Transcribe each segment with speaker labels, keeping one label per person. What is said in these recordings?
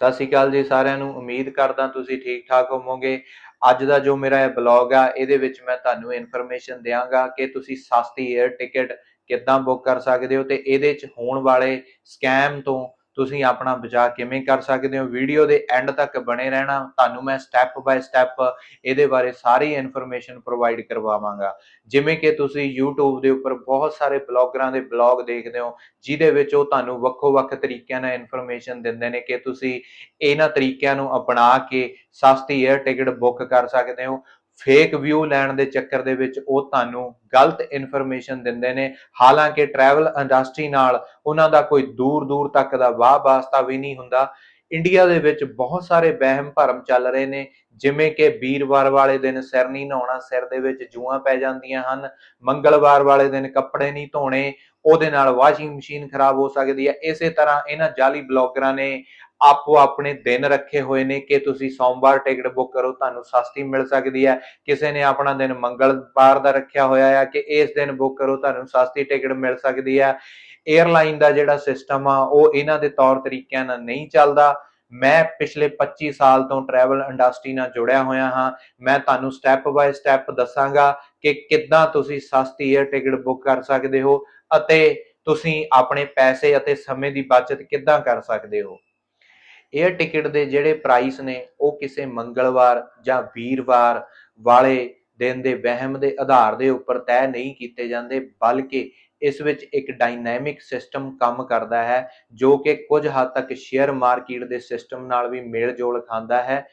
Speaker 1: ਸਤਿ ਸ਼੍ਰੀ ਅਕਾਲ ਜੀ ਸਾਰਿਆਂ ਨੂੰ। ਉਮੀਦ ਕਰਦਾ ਤੁਸੀਂ ਠੀਕ ਠਾਕ ਹੋਵੋਗੇ। ਅੱਜ ਦਾ ਜੋ ਮੇਰਾ ਇਹ ਬਲੌਗ ਆ, ਇਹਦੇ ਵਿੱਚ ਮੈਂ ਤੁਹਾਨੂੰ ਇਨਫੋਰਮੇਸ਼ਨ ਦਿਆਂਗਾ ਕਿ ਤੁਸੀਂ ਸਸਤੀ 에ਅਰ ਟਿਕਟ ਕਿੱਦਾਂ ਬੁੱਕ ਕਰ ਸਕਦੇ ਹੋ ਤੇ ਇਹਦੇ 'ਚ ਹੋਣ ਵਾਲੇ ਸਕੈਮ ਤੋਂ ਤੁਸੀਂ ਆਪਣਾ ਬਚਾਅ ਕਿਵੇਂ ਕਰ ਸਕਦੇ ਹੋ? ਵੀਡੀਓ ਦੇ ਐਂਡ ਤੱਕ ਬਣੇ ਰਹਿਣਾ। ਤੁਹਾਨੂੰ ਮੈਂ ਸਟੈਪ ਬਾਏ ਸਟੈਪ ਇਹਦੇ ਬਾਰੇ ਸਾਰੀ ਇਨਫੋਰਮੇਸ਼ਨ ਪ੍ਰੋਵਾਈਡ ਕਰਵਾਵਾਂਗਾ। ਜਿਵੇਂ ਕਿ ਤੁਸੀਂ YouTube ਦੇ ਉੱਪਰ ਬਹੁਤ ਸਾਰੇ ਬਲੌਗਰਾਂ ਦੇ ਬਲੌਗ ਦੇਖਦੇ ਹੋ, ਜਿਹਦੇ ਵਿੱਚ ਉਹ ਤੁਹਾਨੂੰ ਵੱਖੋ-ਵੱਖ ਤਰੀਕਿਆਂ ਨਾਲ ਇਨਫੋਰਮੇਸ਼ਨ ਦਿੰਦੇ ਨੇ ਕਿ ਤੁਸੀਂ ਇਹਨਾਂ ਤਰੀਕਿਆਂ ਨੂੰ ਅਪਣਾ ਕੇ ਸਸਤੀ 에ਅਰ ਟਿਕਟ ਬੁੱਕ ਕਰ ਸਕਦੇ ਹੋ। ਫੇਕ ਵਿਊ ਲੈਣ ਦੇ ਚੱਕਰ ਦੇ ਵਿੱਚ ਉਹ ਤੁਹਾਨੂੰ ਗਲਤ ਇਨਫੋਰਮੇਸ਼ਨ ਦਿੰਦੇ ਨੇ। ਹਾਲਾਂਕਿ ਟਰੈਵਲ ਇੰਡਸਟਰੀ ਨਾਲ ਉਹਨਾਂ ਦਾ ਕੋਈ ਦੂਰ ਦੂਰ ਤੱਕ ਦਾ ਵਾਹ ਵਾਸਤਾ ਵੀ ਨਹੀਂ ਹੁੰਦਾ। ਇੰਡੀਆ ਦੇ ਵਿੱਚ ਬਹੁਤ ਸਾਰੇ ਵਹਿਮ ਭਰਮ ਚੱਲ ਰਹੇ ਨੇ, ਜਿਵੇਂ ਕਿ ਵੀਰਵਾਰ ਵਾਲੇ ਦਿਨ ਸਿਰ ਨਹੀਂ ਨਹਾਉਣਾ, ਸਿਰ ਦੇ ਵਿੱਚ ਜੂਆਂ ਪੈ ਜਾਂਦੀਆਂ ਹਨ, ਮੰਗਲਵਾਰ ਵਾਲੇ ਦਿਨ ਕੱਪੜੇ ਨਹੀਂ ਧੋਣੇ, ਉਹਦੇ ਨਾਲ ਵਾਸ਼ਿੰਗ ਮਸ਼ੀਨ ਖਰਾਬ ਹੋ ਸਕਦੀ ਹੈ। ਇਸੇ ਤਰ੍ਹਾਂ ਇਹਨਾਂ ਜਾਲੀ ਬਲੌਗਰਾਂ ਨੇ ਆਪੋ ਆਪਣੇ ਦਿਨ ਰੱਖੇ ਹੋਏ ਨੇ ਕਿ ਤੁਸੀਂ ਸੋਮਵਾਰ ਟਿਕਟ ਬੁੱਕ ਕਰੋ, ਤੁਹਾਨੂੰ ਸਸਤੀ ਮਿਲ ਸਕਦੀ ਹੈ। ਕਿਸੇ ਨੇ ਆਪਣਾ ਦਿਨ ਮੰਗਲਵਾਰ ਦਾ ਰੱਖਿਆ ਹੋਇਆ ਹੈ ਕਿ ਇਸ ਦਿਨ ਬੁੱਕ ਕਰੋ, ਤੁਹਾਨੂੰ ਸਸਤੀ ਟਿਕਟ ਮਿਲ ਸਕਦੀ ਹੈ। 에ਅਰਲਾਈਨ ਦਾ ਜਿਹੜਾ ਸਿਸਟਮ ਆ, ਉਹ ਇਹਨਾਂ ਦੇ ਤੌਰ ਤਰੀਕਿਆਂ ਨਾਲ ਨਹੀਂ ਚੱਲਦਾ। ਮੈਂ ਪਿਛਲੇ 25 ਸਾਲ ਤੋਂ ਟਰੈਵਲ ਇੰਡਸਟਰੀ ਨਾਲ ਜੁੜਿਆ ਹੋਇਆ ਹਾਂ। ਮੈਂ ਤੁਹਾਨੂੰ ਸਟੈਪ ਬਾਏ ਸਟੈਪ ਦੱਸਾਂਗਾ ਕਿ ਕਿੱਦਾਂ ਤੁਸੀਂ ਸਸਤੀ 에ਅਰ ਟਿਕਟ ਬੁੱਕ ਕਰ ਸਕਦੇ ਹੋ ਅਤੇ ਤੁਸੀਂ ਆਪਣੇ ਪੈਸੇ ਅਤੇ ਸਮੇਂ ਦੀ ਬਚਤ ਕਿੱਦਾਂ ਕਰ ਸਕਦੇ ਹੋ। 에ਅਰ ਟਿਕਟ ਦੇ ਜਿਹੜੇ ਪ੍ਰਾਈਸ ਨੇ, ਉਹ ਕਿਸੇ ਮੰਗਲਵਾਰ ਜਾਂ ਵੀਰਵਾਰ ਵਾਲੇ ਦਿਨ ਦੇ ਵਹਿਮ ਦੇ ਆਧਾਰ ਦੇ ਉੱਪਰ ਤੈਅ ਨਹੀਂ ਕੀਤੇ ਜਾਂਦੇ, ਬਲਕਿ ਇਸ ਵਿੱਚ ਇੱਕ ਡਾਇਨਾਮਿਕ ਸਿਸਟਮ ਕੰਮ ਕਰਦਾ ਹੈ, ਜੋ ਕਿ ਕੁਝ ਹੱਦ ਤੱਕ ਸ਼ੇਅਰ ਮਾਰਕੀਟ ਦੇ ਸਿਸਟਮ ਨਾਲ ਵੀ ਮੇਲ ਜੋਲ ਖਾਂਦਾ ਹੈ।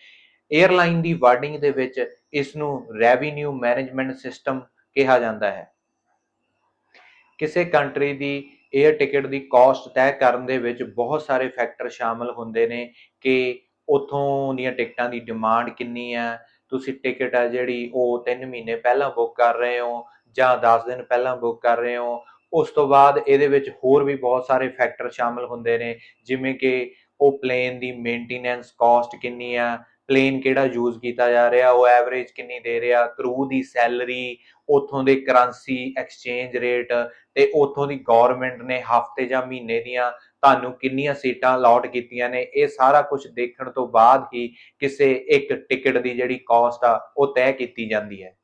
Speaker 1: 에ਅਰਲਾਈਨ ਦੀ ਵਾਰਡਿੰਗ ਦੇ ਵਿੱਚ ਇਸ ਨੂੰ ਰੈਵਨਿਊ ਮੈਨੇਜਮੈਂਟ ਸਿਸਟਮ ਕਿਹਾ ਜਾਂਦਾ ਹੈ। ਕਿਸੇ ਕੰਟਰੀ ਦੀ 에ਅਰ ਟਿਕਟ ਦੀ ਕਾਸਟ ਤੈਅ ਕਰਨ ਦੇ ਵਿੱਚ ਬਹੁਤ ਸਾਰੇ ਫੈਕਟਰ ਸ਼ਾਮਲ ਹੁੰਦੇ ਨੇ ਕਿ ਉਥੋਂ ਦੀਆਂ ਟਿਕਟਾਂ ਦੀ ਡਿਮਾਂਡ ਕਿੰਨੀ ਹੈ। ਤੁਸੀਂ ਟਿਕਟ ਆ ਜਿਹੜੀ ਉਹ 3 ਮਹੀਨੇ ਪਹਿਲਾਂ ਬੁੱਕ ਕਰ ਰਹੇ ਹੋ ਜਾਂ 10 ਦਿਨ ਪਹਿਲਾਂ ਬੁੱਕ ਕਰ ਰਹੇ ਹੋ, ਉਸ ਤੋਂ ਬਾਅਦ ਇਹਦੇ ਵਿੱਚ ਹੋਰ ਵੀ ਬਹੁਤ ਸਾਰੇ ਫੈਕਟਰ ਸ਼ਾਮਲ ਹੁੰਦੇ ਨੇ, ਜਿਵੇਂ ਕਿ ਉਹ ਪਲੇਨ ਦੀ ਮੇਨਟੇਨੈਂਸ ਕਾਸਟ ਕਿੰਨੀ ਆ ਪਲੇਨ ਕਿਹੜਾ ਯੂਜ਼ ਕੀਤਾ ਜਾ ਰਿਹਾ, ਉਹ ਐਵਰੇਜ ਕਿੰਨੀ ਦੇ ਰਿਹਾ ਕਰੂ ਦੀ ਸੈਲਰੀ ਉਥੋਂ ਦੇ ਕਰੰਸੀ ਐਕਸਚੇਂਜ ਰੇਟ ਤੇ ਉਥੋਂ ਦੀ ਗਵਰਨਮੈਂਟ ਨੇ ਹਫ਼ਤੇ ਜਾਂ ਮਹੀਨੇ ਦੀਆਂ ਤੁਹਾਨੂੰ ਕਿੰਨੀਆਂ ਸੀਟਾਂ ਅਲਾਟ ਕੀਤੀਆਂ ਨੇ, ਇਹ ਸਾਰਾ ਕੁਝ ਦੇਖਣ ਤੋਂ ਬਾਅਦ ਹੀ ਕਿਸੇ ਇੱਕ ਟਿਕਟ ਦੀ ਜਿਹੜੀ ਕਾਸਟ ਆ, ਉਹ ਤੈਅ ਕੀਤੀ ਜਾਂਦੀ ਹੈ।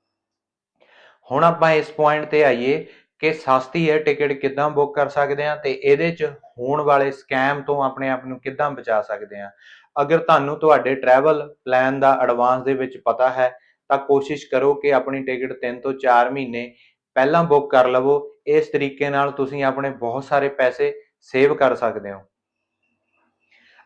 Speaker 1: ਹੁਣ ਆਪਾਂ ਇਸ ਪੁਆਇੰਟ ਤੇ ਆਈਏ ਕਿ ਸਸਤੀ 에ਅਰ ਟਿਕਟ ਕਿੱਦਾਂ ਬੁੱਕ ਕਰ ਸਕਦੇ ਆ ਤੇ ਇਹਦੇ 'ਚ ਹੋਣ ਵਾਲੇ ਸਕੈਮ ਤੋਂ ਆਪਣੇ ਆਪ ਨੂੰ ਕਿੱਦਾਂ ਬਚਾ ਸਕਦੇ ਆ ਅਗਰ ਤੁਹਾਨੂੰ ਤੁਹਾਡੇ ਟਰੈਵਲ ਪਲਾਨ ਦਾ ਐਡਵਾਂਸ ਦੇ ਵਿੱਚ ਪਤਾ ਹੈ, ਤਾਂ ਕੋਸ਼ਿਸ਼ ਕਰੋ ਕਿ ਆਪਣੀ ਟਿਕਟ 3 ਤੋਂ 4 ਮਹੀਨੇ ਪਹਿਲਾਂ ਬੁੱਕ ਕਰ ਲਵੋ। ਇਸ ਤਰੀਕੇ ਨਾਲ ਤੁਸੀਂ ਆਪਣੇ ਬਹੁਤ ਸਾਰੇ ਪੈਸੇ ਸੇਵ ਕਰ ਸਕਦੇ ਹੋ।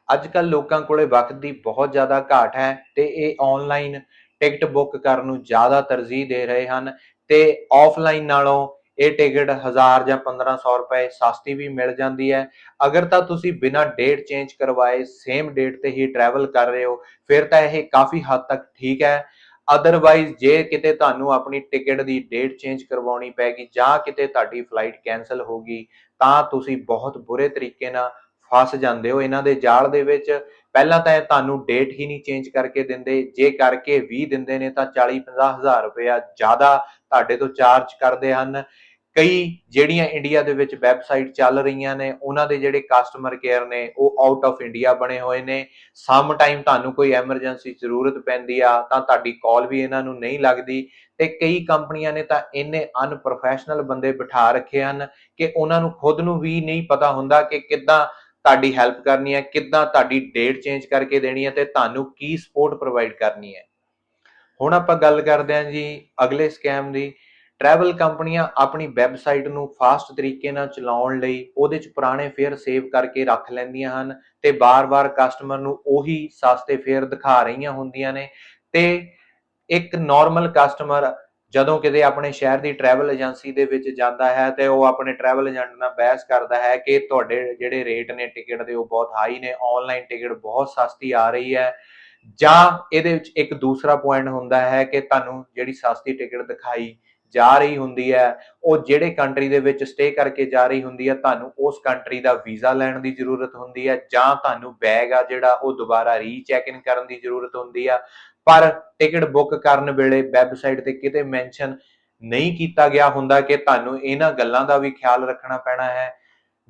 Speaker 1: ਅੱਜ ਕੱਲ ਲੋਕਾਂ ਕੋਲੇ ਵਕਤ ਦੀ ਬਹੁਤ ਜ਼ਿਆਦਾ ਘਾਟ ਹੈ ਤੇ ਇਹ ਆਨਲਾਈਨ ਟਿਕਟ ਬੁੱਕ ਕਰਨ ਨੂੰ ਜ਼ਿਆਦਾ ਤਰਜੀਹ ਦੇ ਰਹੇ ਹਨ ਤੇ ਆਫਲਾਈਨ ਨਾਲੋਂ ਇਹ ਟਿਕਟ 1000 ਜਾਂ 1500 ਰੁਪਏ ਸਸਤੀ ਵੀ ਮਿਲ ਜਾਂਦੀ ਹੈ। ਅਗਰ ਤਾਂ ਤੁਸੀਂ ਬਿਨਾਂ ਡੇਟ ਚੇਂਜ ਕਰਵਾਏ ਸੇਮ ਡੇਟ ਤੇ ਹੀ ਟਰੈਵਲ ਕਰ ਰਹੇ ਹੋ, ਫਿਰ ਤਾਂ ਇਹ ਕਾਫੀ ਹੱਦ ਤੱਕ ਠੀਕ ਹੈ। ਅਦਰਵਾਈਜ਼ ਜੇ ਕਿਤੇ ਤੁਹਾਨੂੰ ਆਪਣੀ ਟਿਕਟ ਦੀ ਡੇਟ ਚੇਂਜ ਕਰਵਾਉਣੀ ਪੈਗੀ ਜਾਂ ਕਿਤੇ ਤੁਹਾਡੀ ਫਲਾਈਟ ਕੈਨਸਲ ਹੋ ਗਈ, ਤਾਂ ਤੁਸੀਂ ਬਹੁਤ ਬੁਰੇ ਤਰੀਕੇ ਨਾਲ ਫਸ ਜਾਂਦੇ ਹੋ। ਇਹਨਾਂ ਦੇ ਜਾਲ ਦੇ ਵਿੱਚ ਪਹਿਲਾਂ ਤਾਂ ਇਹ ਤੁਹਾਨੂੰ ਡੇਟ ਹੀ ਨਹੀਂ ਚੇਂਜ ਕਰਕੇ ਦਿੰਦੇ। ਜੇ ਕਰਕੇ ਵੀ ਦਿੰਦੇ ਨੇ ਤਾਂ 40 50 ਹਜ਼ਾਰ ਰੁਪਇਆ ਜ਼ਿਆਦਾ ਤੁਹਾਡੇ ਤੋਂ ਚਾਰਜ ਕਰਦੇ ਹਨ। ਕਈ ਜਿਹੜੀਆਂ ਇੰਡੀਆ ਦੇ ਵਿੱਚ ਵੈਬਸਾਈਟ ਚੱਲ ਰਹੀਆਂ ਨੇ, ਉਹਨਾਂ ਦੇ ਜਿਹੜੇ ਕਸਟਮਰ ਕੇਅਰ ਨੇ, ਉਹ ਆਊਟ ਆਫ ਇੰਡੀਆ ਬਣੇ ਹੋਏ ਨੇ। ਸਮ ਟਾਈਮ ਤੁਹਾਨੂੰ ਕੋਈ ਐਮਰਜੈਂਸੀ ਜ਼ਰੂਰਤ ਪੈਂਦੀ ਆ, ਤਾਂ ਤੁਹਾਡੀ ਕਾਲ ਵੀ ਇਹਨਾਂ ਨੂੰ ਨਹੀਂ ਲੱਗਦੀ। ਤੇ ਕਈ ਕੰਪਨੀਆਂ ਨੇ ਤਾਂ ਇੰਨੇ ਅਨਪ੍ਰੋਫੈਸ਼ਨਲ ਬੰਦੇ ਬਿਠਾ ਰੱਖੇ ਹਨ ਕਿ ਉਹਨਾਂ ਨੂੰ ਖੁਦ ਨੂੰ ਵੀ ਨਹੀਂ ਪਤਾ ਹੁੰਦਾ ਕਿ ਕਿੱਦਾਂ ਤੁਹਾਡੀ ਹੈਲਪ ਕਰਨੀ ਹੈ, ਕਿੱਦਾਂ ਤੁਹਾਡੀ ਡੇਟ ਚੇਂਜ ਕਰਕੇ ਦੇਣੀ ਹੈ ਤੇ ਤੁਹਾਨੂੰ ਕੀ ਸਪੋਰਟ ਪ੍ਰੋਵਾਈਡ ਕਰਨੀ ਹੈ। ਹੁਣ ਆਪਾਂ ਗੱਲ ਕਰਦੇ ਹਾਂ ਜੀ ਅਗਲੇ ਸਕੈਮ ਦੀ। ਟਰੈਵਲ ਕੰਪਨੀਆਂ ਆਪਣੀ ਵੈਬਸਾਈਟ ਨੂੰ ਫਾਸਟ ਤਰੀਕੇ ਨਾਲ ਚਲਾਉਣ ਲਈ ਉਹਦੇ ਚ ਪੁਰਾਣੇ ਫੇਅਰ ਸੇਵ ਕਰਕੇ ਰੱਖ ਲੈਂਦੀਆਂ ਹਨ ਤੇ ਬਾਰ-ਬਾਰ ਕਸਟਮਰ ਨੂੰ ਉਹੀ ਸਸਤੇ ਫੇਅਰ ਦਿਖਾ ਰਹੀਆਂ ਹੁੰਦੀਆਂ ਨੇ ਤੇ ਇੱਕ ਨਾਰਮਲ ਕਸਟਮਰ ਜਦੋਂ ਕਿਤੇ ਆਪਣੇ ਸ਼ਹਿਰ ਦੀ ਟਰੈਵਲ ਏਜੰਸੀ ਦੇ ਵਿੱਚ ਜਾਂਦਾ ਹੈ ਤੇ ਉਹ ਆਪਣੇ ਟਰੈਵਲ ਏਜੰਟ ਨਾਲ ਬਹਿਸ ਕਰਦਾ ਹੈ ਕਿ ਤੁਹਾਡੇ ਜਿਹੜੇ ਰੇਟ ਨੇ ਟਿਕਟ ਦੇ ਉਹ ਬਹੁਤ ਹਾਈ ਨੇ ਆਨਲਾਈਨ ਟਿਕਟ ਬਹੁਤ ਸਸਤੀ ਆ ਰਹੀ ਹੈ ਜਾਂ ਇਹਦੇ ਵਿੱਚ ਇੱਕ ਦੂਸਰਾ ਪੁਆਇੰਟ ਹੁੰਦਾ ਹੈ ਕਿ ਤੁਹਾਨੂੰ ਜਿਹੜੀ ਸਸਤੀ ਟਿਕਟ ਦਿਖਾਈ ਜਾ ਰਹੀ ਹੁੰਦੀ ਹੈ, ਉਹ ਜਿਹੜੇ ਕੰਟਰੀ ਦੇ ਵਿੱਚ ਸਟੇ ਕਰਕੇ ਜਾ ਰਹੀ ਹੁੰਦੀ ਹੈ, ਤੁਹਾਨੂੰ ਉਸ ਕੰਟਰੀ ਦਾ ਵੀਜ਼ਾ ਲੈਣ ਦੀ ਜ਼ਰੂਰਤ ਹੁੰਦੀ ਹੈ ਜਾਂ ਤੁਹਾਨੂੰ ਬੈਗ ਆ ਜਿਹੜਾ, ਉਹ ਦੁਬਾਰਾ ਰੀਚੈਕ ਇਨ ਕਰਨ ਦੀ ਜ਼ਰੂਰਤ ਹੁੰਦੀ ਆ। ਪਰ ਟਿਕਟ ਬੁੱਕ ਕਰਨ ਵੇਲੇ ਵੈਬਸਾਈਟ ਤੇ ਕਿਤੇ ਮੈਂਸ਼ਨ ਨਹੀਂ ਕੀਤਾ ਗਿਆ ਹੁੰਦਾ ਕਿ ਤੁਹਾਨੂੰ ਇਹਨਾਂ ਗੱਲਾਂ ਦਾ ਵੀ ਖਿਆਲ ਰੱਖਣਾ ਪੈਣਾ ਹੈ।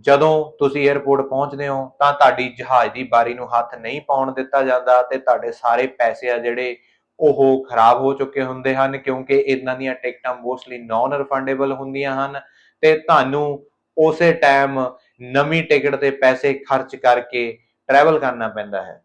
Speaker 1: ਜਦੋਂ ਤੁਸੀਂ 에ਅਰਪੋਰਟ ਪਹੁੰਚਦੇ ਹੋ, ਤਾਂ ਤੁਹਾਡੀ ਜਹਾਜ਼ ਦੀ ਬਾਰੀ ਨੂੰ ਹੱਥ ਨਹੀਂ ਪਾਉਣ ਦਿੱਤਾ ਜਾਂਦਾ ਤੇ ਤੁਹਾਡੇ ਸਾਰੇ ਪੈਸੇ ਆ ਜਿਹੜੇ ਉਹ ਖਰਾਬ ਹੋ ਚੁੱਕੇ ਹੁੰਦੇ ਹਨ ਕਿਉਂਕਿ ਇਹਨਾਂ ਦੀਆਂ ਟਿਕਟਾਂ ਮੋਸਟਲੀ ਨਾਨ ਰਿਫੰਡੇਬਲ ਹੁੰਦੀਆਂ ਹਨ ਤੇ ਤੁਹਾਨੂੰ ਉਸੇ ਟਾਈਮ ਨਵੀਂ ਟਿਕਟ ਤੇ ਪੈਸੇ ਖਰਚ ਕਰਕੇ ਟਰੈਵਲ ਕਰਨਾ ਪੈਂਦਾ ਹੈ।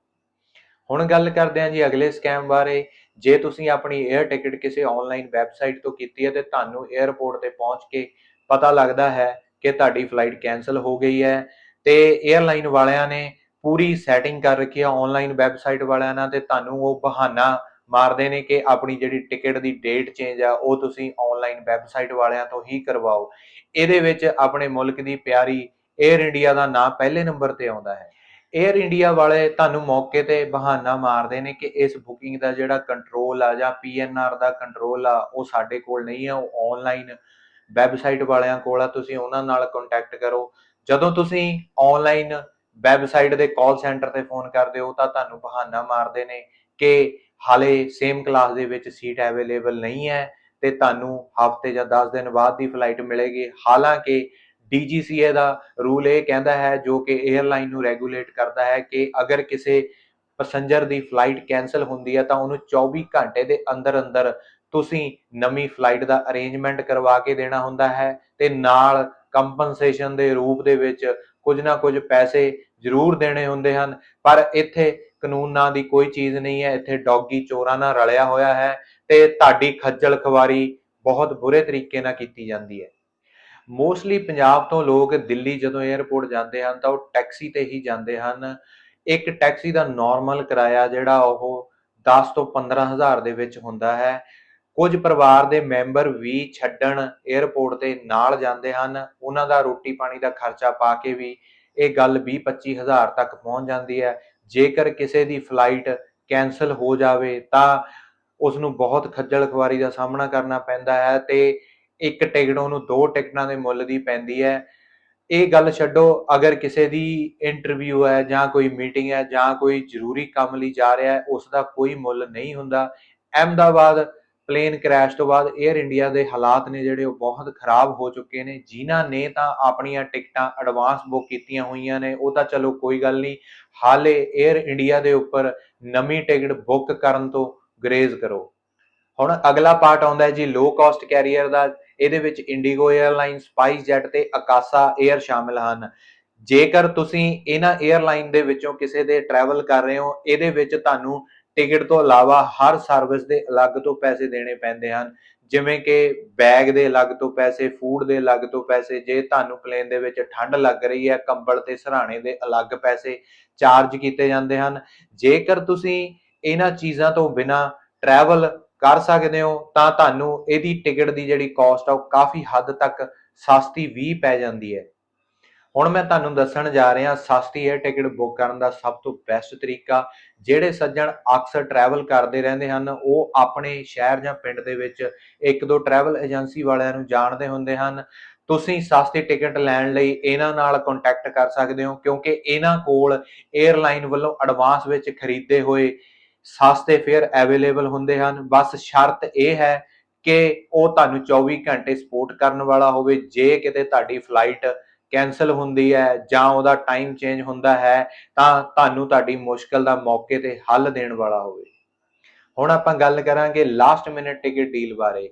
Speaker 1: ਹੁਣ ਗੱਲ ਕਰਦੇ ਹਾਂ ਜੀ ਅਗਲੇ ਸਕੈਮ ਬਾਰੇ। ਜੇ ਤੁਸੀਂ ਆਪਣੀ 에ਅਰ ਟਿਕਟ ਕਿਸੇ ਆਨਲਾਈਨ ਵੈਬਸਾਈਟ ਤੋਂ ਕੀਤੀ ਹੈ ਤੇ ਤੁਹਾਨੂੰ 에ਅਰਪੋਰਟ ਤੇ ਪਹੁੰਚ ਕੇ ਪਤਾ ਲੱਗਦਾ ਹੈ ਕਿ ਤੁਹਾਡੀ ਫਲਾਈਟ ਕੈਨਸਲ ਹੋ ਗਈ ਹੈ ਤੇ 에ਅਰਲਾਈਨ ਵਾਲਿਆਂ ਨੇ ਪੂਰੀ ਸੈਟਿੰਗ ਕਰ ਰੱਖੀ ਹੈ ਆਨਲਾਈਨ ਵੈਬਸਾਈਟ ਵਾਲਿਆਂ ਨਾਲ ਤੇ ਤੁਹਾਨੂੰ ਉਹ ਬਹਾਨਾ ਮਾਰਦੇ ਨੇ ਕਿ ਆਪਣੀ ਜਿਹੜੀ ਟਿਕਟ ਦੀ ਡੇਟ ਚੇਂਜ ਆ, ਉਹ ਤੁਸੀਂ ਆਨਲਾਈਨ ਵੈਬਸਾਈਟ ਵਾਲਿਆਂ ਤੋਂ ਹੀ ਕਰਵਾਓ। ਇਹਦੇ ਵਿੱਚ ਆਪਣੇ ਮੁਲਕ ਦੀ ਪਿਆਰੀ 에ਅਰ ਇੰਡੀਆ ਦਾ ਨਾਮ ਪਹਿਲੇ ਨੰਬਰ ਤੇ ਆਉਂਦਾ ਹੈ। 에ਅਰ ਇੰਡੀਆ ਵਾਲੇ ਤੁਹਾਨੂੰ ਮੌਕੇ ਤੇ ਬਹਾਨਾ ਮਾਰਦੇ ਨੇ ਕਿ ਇਸ ਬੁਕਿੰਗ ਦਾ ਜਿਹੜਾ ਕੰਟਰੋਲ ਆ ਜਾਂ ਪੀਐਨਆਰ ਦਾ ਕੰਟਰੋਲ ਆ, ਉਹ ਸਾਡੇ ਕੋਲ ਨਹੀਂ ਆ, ਉਹ ਆਨਲਾਈਨ ਵੈਬਸਾਈਟ ਵਾਲਿਆਂ ਕੋਲ ਆ, ਤੁਸੀਂ ਉਹਨਾਂ ਨਾਲ ਕੰਟੈਕਟ ਕਰੋ। ਜਦੋਂ ਤੁਸੀਂ ਆਨਲਾਈਨ ਵੈਬਸਾਈਟ ਦੇ ਕਾਲ ਸੈਂਟਰ ਤੇ ਫੋਨ ਕਰਦੇ ਹੋ, ਤਾਂ ਤੁਹਾਨੂੰ ਬਹਾਨਾ ਮਾਰਦੇ ਨੇ ਕਿ ਹਾਲੇ ਸੇਮ ਕਲਾਸ ਦੇ ਵਿੱਚ ਸੀਟ ਅਵੇਲੇਬਲ ਨਹੀਂ ਹੈ ਤੇ ਤੁਹਾਨੂੰ ਹਫ਼ਤੇ ਜਾਂ 10 ਦਿਨ ਬਾਅਦ ਦੀ ਫਲਾਈਟ ਮਿਲੇਗੀ। ਹਾਲਾਂਕਿ DGCA ਦਾ ਰੂਲ ਇਹ ਕਹਿੰਦਾ ਹੈ, ਜੋ ਕਿ 에ਅਰਲਾਈਨ ਨੂੰ ਰੈਗੂਲੇਟ ਕਰਦਾ ਹੈ ਕਿ ਅਗਰ ਕਿਸੇ ਪੈਸੇਂਜਰ ਦੀ ਫਲਾਈਟ ਕੈਨਸਲ ਹੁੰਦੀ ਹੈ ਤਾਂ ਉਹਨੂੰ 24 ਘੰਟੇ ਦੇ ਅੰਦਰ ਅੰਦਰ ਤੁਸੀਂ ਨਵੀਂ ਫਲਾਈਟ ਦਾ ਅਰੇਂਜਮੈਂਟ ਕਰਵਾ ਕੇ ਦੇਣਾ ਹੁੰਦਾ ਹੈ ਤੇ ਨਾਲ ਕੰਪਨਸੇਸ਼ਨ ਦੇ ਰੂਪ ਦੇ ਵਿੱਚ ਕੁਝ ਨਾ ਕੁਝ ਪੈਸੇ ਜ਼ਰੂਰ ਦੇਣੇ ਹੁੰਦੇ ਹਨ। ਪਰ ਇੱਥੇ ਕਾਨੂੰਨ ਨਾਂ ਦੀ ਕੋਈ ਚੀਜ਼ ਨਹੀਂ ਹੈ। ਇੱਥੇ ਡੌਗੀ ਚੋਰਾਂ ਨਾਲ ਰਲਿਆ ਹੋਇਆ ਹੈ ਤੇ ਤੁਹਾਡੀ ਖੱਜਲ ਖਵਾਰੀ ਬਹੁਤ ਬੁਰੇ ਤਰੀਕੇ ਨਾਲ ਕੀਤੀ ਜਾਂਦੀ ਹੈ। ਮੋਸਟਲੀ ਪੰਜਾਬ ਤੋਂ ਲੋਕ ਦਿੱਲੀ ਜਦੋਂ 에ਅਰਪੋਰਟ ਜਾਂਦੇ ਹਨ ਤਾਂ ਉਹ ਟੈਕਸੀ ਤੇ ਹੀ ਜਾਂਦੇ ਹਨ। ਇੱਕ ਟੈਕਸੀ ਦਾ ਨਾਰਮਲ ਕਿਰਾਇਆ ਜਿਹੜਾ ਉਹ 10 ਤੋਂ 15000 ਦੇ ਵਿੱਚ ਹੁੰਦਾ ਹੈ। ਕੁਝ ਪਰਿਵਾਰ ਦੇ ਮੈਂਬਰ ਵੀ ਛੱਡਣ 에ਅਰਪੋਰਟ ਤੇ ਨਾਲ ਜਾਂਦੇ ਹਨ। ਉਹਨਾਂ ਦਾ ਰੋਟੀ ਪਾਣੀ ਦਾ ਖਰਚਾ ਪਾ ਕੇ ਵੀ ਇਹ ਗੱਲ 20 25000 ਤੱਕ ਪਹੁੰਚ ਜਾਂਦੀ ਹੈ। ਜੇਕਰ ਕਿਸੇ ਦੀ ਫਲਾਈਟ ਕੈਨਸਲ ਹੋ ਜਾਵੇ, ਤਾਂ ਉਸ ਨੂੰ ਬਹੁਤ ਖੱਜਲ ਖੁਆਰੀ ਦਾ ਸਾਹਮਣਾ ਕਰਨਾ ਪੈਂਦਾ ਹੈ ਤੇ ਇੱਕ ਟਿਕਟ ਉਹਨੂੰ ਦੋ ਟਿਕਟਾਂ ਦੇ ਮੁੱਲ ਦੀ ਪੈਂਦੀ ਹੈ। ਇਹ ਗੱਲ ਛੱਡੋ, ਅਗਰ ਕਿਸੇ ਦੀ ਇੰਟਰਵਿਊ ਹੈ ਜਾਂ ਕੋਈ ਮੀਟਿੰਗ ਹੈ ਜਾਂ ਕੋਈ ਜ਼ਰੂਰੀ ਕੰਮ ਲਈ ਜਾ ਰਿਹਾ ਹੈ ਉਸ ਦਾ ਕੋਈ ਮੁੱਲ ਨਹੀਂ ਹੁੰਦਾ। ਅਹਿਮਦਾਬਾਦ ਪਲੇਨ ਕ੍ਰੈਸ਼ ਤੋਂ ਬਾਅਦ 에ਅਰ ਇੰਡੀਆ ਦੇ ਹਾਲਾਤ ਨੇ ਜਿਹੜੇ ਉਹ ਬਹੁਤ ਖਰਾਬ ਹੋ ਚੁੱਕੇ ਨੇ। ਜਿਨ੍ਹਾਂ ਨੇ ਤਾਂ ਆਪਣੀਆਂ ਟਿਕਟਾਂ ਐਡਵਾਂਸ ਬੁੱਕ ਕੀਤੀਆਂ ਹੋਈਆਂ ਨੇ। ਉਹ ਤਾਂ ਚਲੋ ਕੋਈ ਗੱਲ ਨਹੀਂ, ਹਾਲੇ 에ਅਰ ਇੰਡੀਆ ਦੇ ਉੱਪਰ ਨਵੀਂ ਟਿਕਟ ਬੁੱਕ ਕਰਨ ਤੋਂ ਗਰੇਜ਼ ਕਰੋ। ਹੁਣ ਅਗਲਾ ਪਾਰਟ ਆਉਂਦਾ ਹੈ ਜੀ ਲੋ ਕਾਸਟ ਕੈਰੀਅਰ ਦਾ। ਇਹਦੇ ਵਿੱਚ ਇੰਡੀਗੋ 에ਅਰਲਾਈਨ ਸਪਾਈਸ ਜੈਟ ਤੇ ਅਕਾਸਾ 에ਅਰ ਸ਼ਾਮਿਲ ਹਨ। ਜੇਕਰ ਤੁਸੀਂ ਇਹਨਾਂ 에ਅਰਲਾਈਨ ਦੇ ਵਿੱਚੋਂ ਕਿਸੇ ਦੇ ਟਰੈਵਲ ਕਰ ਰਹੇ ਹੋ, ਇਹਦੇ ਵਿੱਚ ਤੁਹਾਨੂੰ ਟਿਕਟ ਤੋਂ ਇਲਾਵਾ ਹਰ ਸਰਵਿਸ ਦੇ ਅਲੱਗ ਤੋਂ ਪੈਸੇ ਦੇਣੇ ਪੈਂਦੇ ਹਨ। ਜਿਵੇਂ ਕਿ ਬੈਗ ਦੇ ਅਲੱਗ ਤੋਂ ਪੈਸੇ ਫੂਡ ਦੇ ਅਲੱਗ ਤੋਂ ਪੈਸੇ, ਜੇ ਤੁਹਾਨੂੰ ਪਲੇਨ ਦੇ ਵਿੱਚ ਠੰਡ ਲੱਗ ਰਹੀ ਹੈ, ਕੰਬਲ ਤੇ ਸਰਾਣੇ ਦੇ ਅਲੱਗ ਪੈਸੇ ਚਾਰਜ ਕੀਤੇ ਜਾਂਦੇ ਹਨ। ਜੇਕਰ ਤੁਸੀਂ ਇਹਨਾਂ ਚੀਜ਼ਾਂ ਤੋਂ ਬਿਨਾ ਟਰੈਵਲ ਕਰ ਸਕਦੇ ਹੋ, ਤਾਂ ਤੁਹਾਨੂੰ ਇਹਦੀ ਟਿਕਟ ਦੀ ਜਿਹੜੀ ਕਾਸਟ ਆ, ਉਹ ਕਾਫੀ ਹੱਦ ਤੱਕ ਸਸਤੀ ਵੀ ਪੈ ਜਾਂਦੀ ਹੈ। ਹੁਣ ਮੈਂ ਤੁਹਾਨੂੰ ਦੱਸਣ ਜਾ ਰਿਹਾ, ਸਸਤੀ 에ਅਰ ਟਿਕਟ ਬੁੱਕ ਕਰਨ ਦਾ ਸਭ ਤੋਂ ਬੈਸਟ ਤਰੀਕਾ। ਜਿਹੜੇ ਸੱਜਣ ਅਕਸਰ ਟਰੈਵਲ ਕਰਦੇ ਰਹਿੰਦੇ ਹਨ, ਉਹ ਆਪਣੇ ਸ਼ਹਿਰ ਜਾਂ ਪਿੰਡ ਦੇ ਵਿੱਚ ਇੱਕ ਦੋ ਟਰੈਵਲ ਏਜੰਸੀ ਵਾਲਿਆਂ ਨੂੰ ਜਾਣਦੇ ਹੁੰਦੇ ਹਨ। ਤੁਸੀਂ ਸਸਤੀ ਟਿਕਟ ਲੈਣ ਲਈ ਇਹਨਾਂ ਨਾਲ ਕੰਟੈਕਟ ਕਰ ਸਕਦੇ ਹੋ, ਕਿਉਂਕਿ ਇਹਨਾਂ ਕੋਲ 에ਅਰਲਾਈਨ ਵੱਲੋਂ ਐਡਵਾਂਸ ਵਿੱਚ ਖਰੀਦੇ ਹੋਏ ਸਸਤੇ ਫੇਅਰ ਅਵੇਲੇਬਲ ਹੁੰਦੇ ਹਨ। ਬਸ ਸ਼ਰਤ ਇਹ ਹੈ ਕਿ ਉਹ ਤੁਹਾਨੂੰ 24 ਘੰਟੇ ਸਪੋਰਟ ਕਰਨ ਵਾਲਾ ਹੋਵੇ। ਜੇ ਕਿਤੇ ਤੁਹਾਡੀ ਫਲਾਈਟ ਕੈਨਸਲ ਹੁੰਦੀ ਹੈ ਜਾਂ ਉਹਦਾ ਟਾਈਮ ਚੇਂਜ ਹੁੰਦਾ ਹੈ, ਤਾਂ ਤੁਹਾਨੂੰ ਤੁਹਾਡੀ ਮੁਸ਼ਕਲ ਦਾ ਮੌਕੇ ਤੇ ਹੱਲ ਦੇਣ ਵਾਲਾ ਹੋਵੇ। ਹੁਣ ਆਪਾਂ ਗੱਲ ਕਰਾਂਗੇ ਲਾਸਟ ਮਿੰਟ ਟਿਕਟ ਡੀਲ ਬਾਰੇ।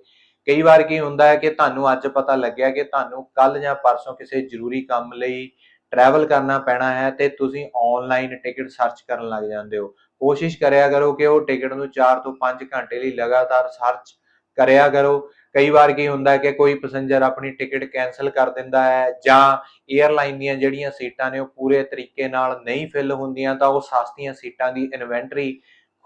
Speaker 1: ਕਈ ਵਾਰ ਕੀ ਹੁੰਦਾ ਹੈ ਕਿ ਤੁਹਾਨੂੰ ਅੱਜ ਪਤਾ ਲੱਗਿਆ ਕਿ ਤੁਹਾਨੂੰ ਕੱਲ ਜਾਂ ਪਰਸੋਂ ਕਿਸੇ ਜ਼ਰੂਰੀ ਕੰਮ ਲਈ ਟਰੈਵਲ ਕਰਨਾ ਪੈਣਾ ਹੈ ਤੇ ਤੁਸੀਂ ਆਨਲਾਈਨ ਟਿਕਟ ਸਰਚ ਕਰਨ ਲੱਗ ਜਾਂਦੇ ਹੋ। ਕੋਸ਼ਿਸ਼ ਕਰਿਆ ਕਰੋ ਕਿ ਉਹ ਟਿਕਟ ਨੂੰ 4 ਤੋਂ 5 ਘੰਟੇ ਲਈ ਲਗਾਤਾਰ ਸਰਚ ਕਰਿਆ ਕਰੋ। ਕਈ ਵਾਰ ਕੀ ਹੁੰਦਾ ਕਿ ਕੋਈ ਪੈਸੇਂਜਰ ਆਪਣੀ ਟਿਕਟ ਕੈਨਸਲ ਕਰ ਦਿੰਦਾ ਹੈ ਜਾਂ 에ਅਰਲਾਈਨ ਦੀਆਂ ਜਿਹੜੀਆਂ ਸੀਟਾਂ ਨੇ ਉਹ ਪੂਰੇ ਤਰੀਕੇ ਨਾਲ ਨਹੀਂ ਫਿਲ ਹੁੰਦੀਆਂ ਤਾਂ ਉਹ ਸਸਤੀਆਂ ਸੀਟਾਂ ਦੀ ਇਨਵੈਂਟਰੀ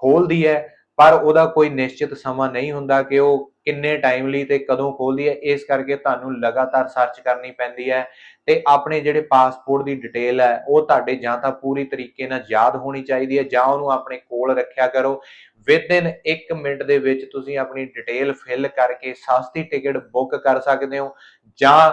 Speaker 1: ਖੋਲਦੀ ਹੈ, ਪਰ ਉਹਦਾ ਕੋਈ ਨਿਸ਼ਚਿਤ ਸਮਾਂ ਨਹੀਂ ਹੁੰਦਾ ਕਿ ਉਹ ਕਿੰਨੇ ਟਾਈਮ ਲਈ ਤੇ ਕਦੋਂ ਖੋਲਦੀ ਹੈ, ਇਸ ਕਰਕੇ ਤੁਹਾਨੂੰ ਲਗਾਤਾਰ ਸਰਚ ਕਰਨੀ ਪੈਂਦੀ ਹੈ ਤੇ ਆਪਣੇ ਜਿਹੜੇ ਪਾਸਪੋਰਟ ਦੀ ਡਿਟੇਲ ਹੈ, ਉਹ ਤੁਹਾਡੇ ਜਾਂ ਤਾਂ ਪੂਰੀ ਤਰੀਕੇ ਨਾਲ ਯਾਦ ਹੋਣੀ ਚਾਹੀਦੀ ਹੈ ਜਾਂ ਉਹਨੂੰ ਆਪਣੇ ਕੋਲ ਰੱਖਿਆ ਕਰੋ। ਵਿਦ ਇਨ 1 ਮਿੰਟ ਦੇ ਵਿੱਚ ਤੁਸੀਂ ਆਪਣੀ ਡਿਟੇਲ ਫਿਲ ਕਰਕੇ ਸਸਤੀ ਟਿਕਟ ਬੁੱਕ ਕਰ ਸਕਦੇ ਹੋ। ਜਾਂ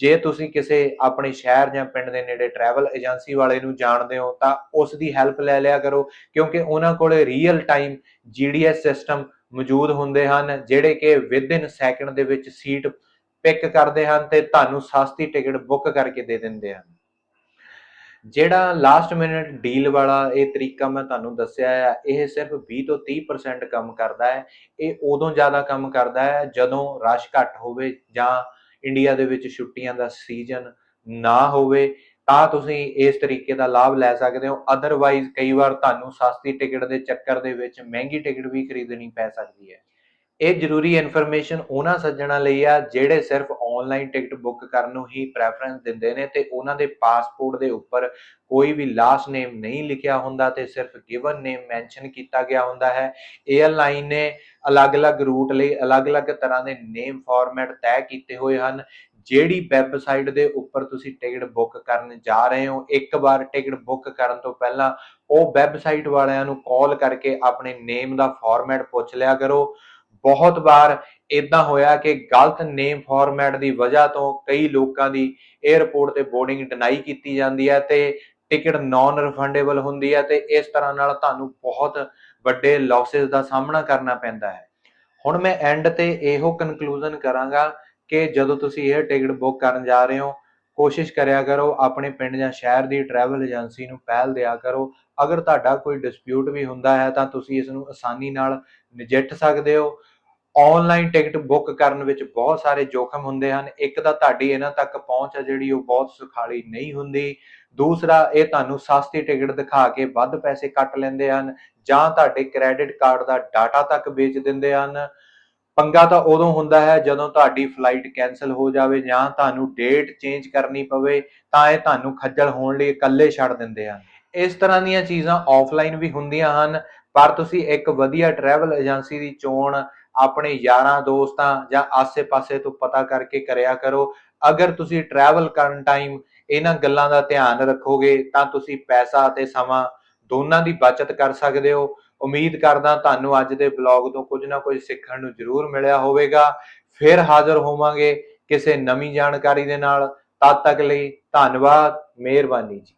Speaker 1: ਜੇ ਤੁਸੀਂ ਕਿਸੇ ਆਪਣੇ ਸ਼ਹਿਰ ਜਾਂ ਪਿੰਡ ਦੇ ਨੇੜੇ ਟਰੈਵਲ ਏਜੰਸੀ ਵਾਲੇ ਨੂੰ ਜਾਣਦੇ ਹੋ, ਤਾਂ ਉਸ ਦੀ ਹੈਲਪ ਲੈ ਲਿਆ ਕਰੋ। ਕਿਉਂਕਿ ਉਹਨਾਂ ਕੋਲੇ ਰੀਅਲ ਟਾਈਮ ਜੀਡੀਐਸ ਸਿਸਟਮ ਮੌਜੂਦ ਹੁੰਦੇ ਹਨ, ਜਿਹੜੇ ਕਿ ਵਿਦ ਇਨ ਸੈਕਿੰਡ ਦੇ ਵਿੱਚ ਸੀਟ ਪਿਕ ਕਰਦੇ ਹਨ ਤੇ ਤੁਹਾਨੂੰ ਸਸਤੀ ਟਿਕਟ ਬੁੱਕ ਕਰਕੇ ਦੇ ਦਿੰਦੇ ਹਨ। ਜਿਹੜਾ ਲਾਸਟ ਮਿੰਟ ਡੀਲ ਵਾਲਾ ਇਹ ਤਰੀਕਾ ਮੈਂ ਤੁਹਾਨੂੰ ਦੱਸਿਆ ਹੈ ਇਹ ਸਿਰਫ 20 ਤੋਂ 30% ਕੰਮ ਕਰਦਾ ਹੈ। ਇਹ ਉਦੋਂ ਜ਼ਿਆਦਾ ਕੰਮ ਕਰਦਾ ਹੈ ਜਦੋਂ ਰਸ਼ ਘੱਟ ਹੋਵੇ ਜਾਂ ਇੰਡੀਆ ਦੇ ਵਿੱਚ ਛੁੱਟੀਆਂ ਦਾ ਸੀਜ਼ਨ ਨਾ ਹੋਵੇ। ਤਾਂ ਤੁਸੀਂ ਇਸ ਤਰੀਕੇ ਦਾ ਲਾਭ ਲੈ ਸਕਦੇ ਹੋ। ਅਦਰਵਾਈਜ਼ ਕਈ ਵਾਰ ਤੁਹਾਨੂੰ ਸਸਤੀ ਟਿਕਟ ਦੇ ਚੱਕਰ ਦੇ ਵਿੱਚ ਮਹਿੰਗੀ ਟਿਕਟ ਵੀ ਖਰੀਦਣੀ ਪੈ ਸਕਦੀ ਹੈ। ਇਹ ਜ਼ਰੂਰੀ ਇਨਫੋਰਮੇਸ਼ਨ ਉਹਨਾਂ ਸੱਜਣਾ ਲਈ ਆ ਜਿਹੜੇ ਸਿਰਫ ਆਨਲਾਈਨ ਟਿਕਟ ਬੁੱਕ ਕਰਨ ਨੂੰ ਹੀ ਪ੍ਰੈਫਰੈਂਸ ਦਿੰਦੇ ਨੇ ਤੇ ਉਹਨਾਂ ਦੇ ਪਾਸਪੋਰਟ ਦੇ ਉੱਪਰ ਕੋਈ ਵੀ ਲਾਸਟ ਨੇਮ ਨਹੀਂ ਲਿਖਿਆ ਹੁੰਦਾ ਤੇ ਸਿਰਫ ਗਿਵਨ ਨੇਮ ਮੈਂਸ਼ਨ ਕੀਤਾ ਗਿਆ ਹੁੰਦਾ ਹੈ। 에ਅਰਲਾਈਨ ਨੇ ਅਲੱਗ-ਅਲੱਗ ਰੂਟ ਲਈ ਅਲੱਗ-ਅਲੱਗ ਤਰ੍ਹਾਂ ਦੇ ਨੇਮ ਫਾਰਮੈਟ ਤੈਅ ਕੀਤੇ ਹੋਏ ਹਨ। ਜਿਹੜੀ ਵੈਬਸਾਈਟ ਦੇ ਉੱਪਰ ਤੁਸੀਂ ਟਿਕਟ ਬੁੱਕ ਕਰਨ ਜਾ ਰਹੇ ਹੋ, ਇੱਕ ਵਾਰ ਟਿਕਟ ਬੁੱਕ ਕਰਨ ਤੋਂ ਪਹਿਲਾਂ ਉਹ ਵੈਬਸਾਈਟ ਵਾਲਿਆਂ ਨੂੰ ਕਾਲ ਕਰਕੇ ਆਪਣੇ ਨੇਮ ਦਾ ਫਾਰਮੈਟ ਪੁੱਛ ਲਿਆ ਕਰੋ। ਬਹੁਤ ਵਾਰ ਇਦਾਂ ਹੋਇਆ ਕਿ ਗਲਤ ਨੇਮ ਫਾਰਮੈਟ ਦੀ ਵਜ੍ਹਾ ਤੋਂ ਕਈ ਲੋਕਾਂ ਦੀ 에ਅਰਪੋਰਟ ਤੇ ਬੋਰਡਿੰਗ ਡਿਨਾਈ ਕੀਤੀ ਜਾਂਦੀ ਹੈ ਤੇ ਟਿਕਟ ਨਾਨ ਰਿਫੰਡੇਬਲ ਹੁੰਦੀ ਹੈ ਤੇ ਇਸ ਤਰ੍ਹਾਂ ਨਾਲ ਤੁਹਾਨੂੰ ਬਹੁਤ ਵੱਡੇ ਲਾਸਸ ਦਾ ਸਾਹਮਣਾ ਕਰਨਾ ਪੈਂਦਾ ਹੈ। ਹੁਣ ਮੈਂ ਐਂਡ ਤੇ ਇਹੋ ਕਨਕਲੂਜਨ ਕਰਾਂਗਾ ਕਿ ਜਦੋਂ ਤੁਸੀਂ ਇਹ ਟਿਕਟ ਬੁੱਕ ਕਰਨ ਜਾ ਰਹੇ ਹੋ, ਕੋਸ਼ਿਸ਼ ਕਰਿਆ ਕਰੋ ਆਪਣੇ ਪਿੰਡ ਜਾਂ ਸ਼ਹਿਰ ਦੀ ਟਰੈਵਲ ਏਜੰਸੀ ਨੂੰ ਪਹਿਲ ਦਿਆ ਕਰੋ। ਅਗਰ ਤੁਹਾਡਾ ਕੋਈ ਡਿਸਪਿਊਟ ਵੀ ਹੁੰਦਾ ਹੈ ਤਾਂ ਤੁਸੀਂ ਇਸ ਨੂੰ ਆਸਾਨੀ ਨਾਲ ਨਜਿੱਠ ਸਕਦੇ ਹੋ। ਆਨਲਾਈਨ ਟਿਕਟ ਬੁੱਕ ਕਰਨ ਵਿੱਚ ਬਹੁਤ ਸਾਰੇ ਜੋਖਮ ਹੁੰਦੇ ਹਨ। ਇੱਕ ਤਾਂ ਤੁਹਾਡੀ ਇਹਨਾਂ ਤੱਕ ਪਹੁੰਚ ਹੈ ਜਿਹੜੀ ਉਹ ਬਹੁਤ ਸੁਖਾਲੀ ਨਹੀਂ ਹੁੰਦੀ। ਦੂਸਰਾ, ਇਹ ਤੁਹਾਨੂੰ ਸਸਤੀ ਟਿਕਟ ਦਿਖਾ ਕੇ ਵੱਧ ਪੈਸੇ ਕੱਟ ਲੈਂਦੇ ਹਨ ਜਾਂ ਤੁਹਾਡੇ ਕ੍ਰੈਡਿਟ ਕਾਰਡ ਦਾ ਡਾਟਾ ਤੱਕ ਵੇਚ ਦਿੰਦੇ ਹਨ। ਪੰਗਾ ਤਾਂ ਉਦੋਂ ਹੁੰਦਾ ਹੈ ਜਦੋਂ ਤੁਹਾਡੀ ਫਲਾਈਟ ਕੈਨਸਲ ਹੋ ਜਾਵੇ ਜਾਂ ਤੁਹਾਨੂੰ ਡੇਟ ਚੇਂਜ ਕਰਨੀ ਪਵੇ ਤਾਂ ਇਹ ਤੁਹਾਨੂੰ ਖੱਜਲ ਹੋਣ ਲਈ ਇਕੱਲੇ ਛੱਡ ਦਿੰਦੇ ਹਨ। ਇਸ ਤਰ੍ਹਾਂ ਦੀਆਂ ਚੀਜ਼ਾਂ ਆਫਲਾਈਨ ਵੀ ਹੁੰਦੀਆਂ ਹਨ। ਪਰ ਤੁਸੀਂ ਇੱਕ ਵਧੀਆ ਟਰੈਵਲ ਏਜੰਸੀ ਦੀ ਚੋਣ ਆਪਣੇ ਯਾਰਾਂ, ਦੋਸਤਾਂ ਜਾਂ ਆਸੇ-ਪਾਸੇ ਤੋਂ ਪਤਾ ਕਰਕੇ ਕਰਿਆ ਕਰੋ। ਅਗਰ ਤੁਸੀਂ ਟਰੈਵਲ ਕਰਨ ਟਾਈਮ ਇਹਨਾਂ ਗੱਲਾਂ ਦਾ ਧਿਆਨ ਰੱਖੋਗੇ, ਤਾਂ ਤੁਸੀਂ ਪੈਸਾ ਅਤੇ ਸਮਾਂ ਦੋਨਾਂ ਦੀ ਬਚਤ ਕਰ ਸਕਦੇ ਹੋ। ਉਮੀਦ ਕਰਦਾ ਤੁਹਾਨੂੰ ਅੱਜ ਦੇ ਬਲੌਗ ਤੋਂ ਕੁਝ ਨਾ ਕੁਝ ਸਿੱਖਣ ਨੂੰ ਜ਼ਰੂਰ ਮਿਲਿਆ ਹੋਵੇਗਾ। ਫਿਰ ਹਾਜ਼ਰ ਹੋਵਾਂਗੇ ਕਿਸੇ ਨਵੀਂ ਜਾਣਕਾਰੀ ਦੇ ਨਾਲ। ਤਦ ਤੱਕ ਲਈ ਧੰਨਵਾਦ, ਮਿਹਰਬਾਨੀ ਜੀ।